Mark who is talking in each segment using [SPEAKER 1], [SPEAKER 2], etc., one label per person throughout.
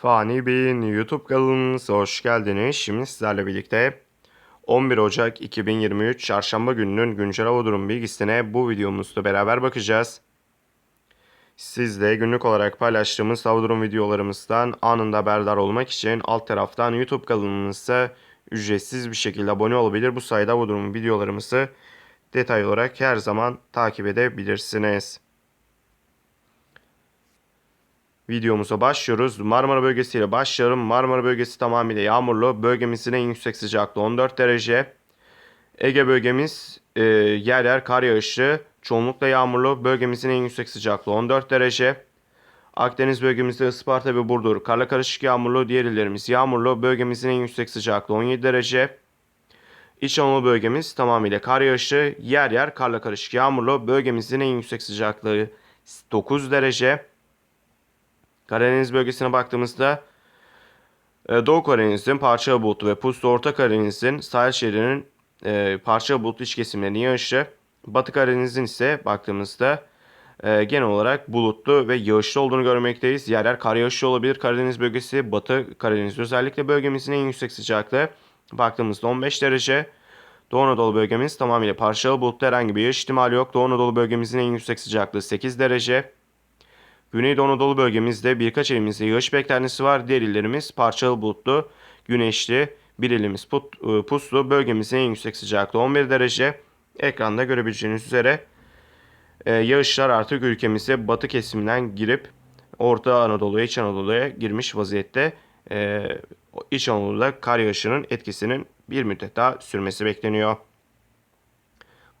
[SPEAKER 1] Fani Bey'in YouTube kanalımıza hoş geldiniz. Şimdi sizlerle birlikte 11 Ocak 2023 Çarşamba gününün güncel hava durum bilgisine bu videomuzda beraber bakacağız. Siz de günlük olarak paylaştığımız hava durum videolarımızdan anında haberdar olmak için alt taraftan YouTube kanalımıza ücretsiz bir şekilde abone olabilir. Bu sayede hava durum videolarımızı detaylı olarak her zaman takip edebilirsiniz. Videomuza başlıyoruz. Marmara bölgesiyle başlayalım. Marmara bölgesi tamamıyla yağmurlu. Bölgemizin en yüksek sıcaklığı 14 derece. Ege bölgemiz e, yer yer kar yağışlı. Çoğunlukla yağmurlu. Bölgemizin en yüksek sıcaklığı 14 derece. Akdeniz bölgemizde Isparta ve Burdur karla karışık yağmurlu. Diğer illerimiz yağmurlu. Bölgemizin en yüksek sıcaklığı 17 derece. İç Anadolu bölgemiz tamamıyla kar yağışı. Yer yer karla karışık yağmurlu. Bölgemizin en yüksek sıcaklığı 9 derece. Karadeniz bölgesine baktığımızda e, Doğu Karadeniz'in parça bulutlu ve puslu Orta Karadeniz'in sahil şehrinin e, parça bulutlu iç kesimlerinin yağışı. Batı Karadeniz'in ise baktığımızda e, genel olarak bulutlu ve yağışlı olduğunu görmekteyiz. Yer yer kar yağışı olabilir. Karadeniz bölgesi, Batı Karadeniz özellikle bölgemizin en yüksek sıcaklığı baktığımızda 15 derece. Doğu Anadolu bölgemiz tamamıyla parçalı bulutlu herhangi bir yağış ihtimali yok. Doğu Anadolu bölgemizin en yüksek sıcaklığı 8 derece. Güneydoğu Anadolu bölgemizde birkaç ilimizde yağış beklentisi var. Diğer illerimiz parçalı bulutlu, güneşli, bir ilimiz put, e, puslu. Bölgemizin en yüksek sıcaklığı 11 derece. Ekranda görebileceğiniz üzere e, yağışlar artık ülkemize batı kesiminden girip Orta Anadolu'ya, İç Anadolu'ya girmiş vaziyette. E, İç Anadolu'da kar yağışının etkisinin bir müddet daha sürmesi bekleniyor.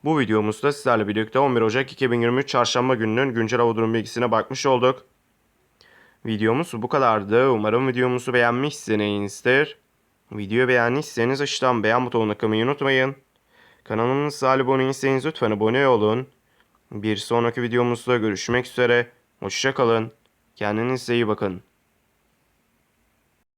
[SPEAKER 1] Bu videomuzda sizlerle birlikte 11 Ocak 2023 Çarşamba gününün güncel hava durum bilgisine bakmış olduk. Videomuz bu kadardı. Umarım videomuzu beğenmişsinizdir. Videoyu beğendiyseniz aşağıdan beğen butonuna kılmayı unutmayın. Kanalımıza abone değilseniz lütfen abone olun. Bir sonraki videomuzda görüşmek üzere. Hoşçakalın. Kendinize iyi bakın.